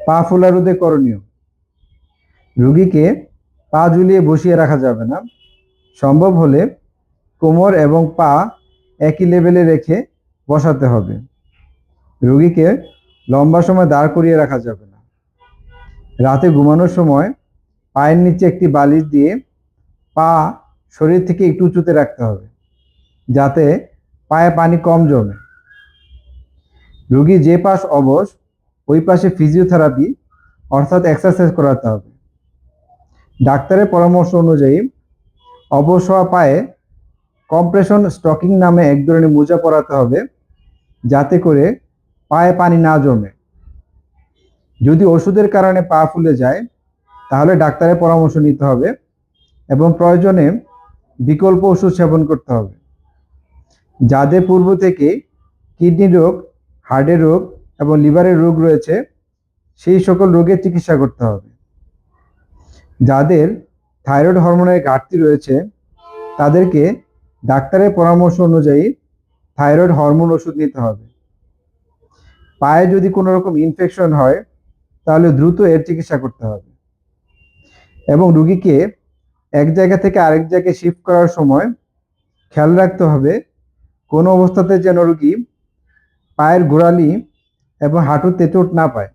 পা ফোলা রোধে করণীয়। রুগীকে পা ঝুলিয়ে বসিয়ে রাখা যাবে না। সম্ভব হলে কোমর এবং পা একই লেভেলে রেখে বসাতে হবে। রুগীকে লম্বা সময় দাঁড় করিয়ে রাখা যাবে না। রাতে ঘুমানোর সময় পায়ের নিচে একটি বালিশ দিয়ে পা শরীর থেকে একটু উঁচুতে রাখতে হবে, যাতে পায়ে পানি কম জমে। রুগী যে পাশ অবশ ওই পাশে ফিজিওথেরাপি অর্থাৎ এক্সারসাইজ করাতে হবে। ডাক্তারের পরামর্শ অনুযায়ী হওয়া পায়ে কম্প্রেশন স্টকিং নামে এক ধরনের মোজা পরাতে হবে, যাতে করে পায়ে পানি না জমে। যদি ওষুধের কারণে পা ফুলে যায়, তাহলে ডাক্তারের পরামর্শ নিতে হবে এবং প্রয়োজনে বিকল্প ওষুধ সেবন করতে হবে। যাদের পূর্ব থেকে কিডনি রোগ, হার্টের রোগ এবং লিভারের রোগ রয়েছে, সেই সকল রোগের চিকিৎসা করতে হবে। যাদের থাইরয়েড হরমোনের ঘাটতি রয়েছে, তাদেরকে ডাক্তারের পরামর্শ অনুযায়ী থাইরয়েড হরমোন ওষুধ নিতে হবে। পায়ে যদি কোনো রকম ইনফেকশন হয়, তাহলে দ্রুত এর চিকিৎসা করতে হবে। এবং রুগীকে এক জায়গা থেকে আরেক জায়গায় শিফট করার সময় খেয়াল রাখতে হবে, কোনো অবস্থাতে যেন রুগী পায়ের গোড়ালি এবং হাঁটুতে চোট না পায়।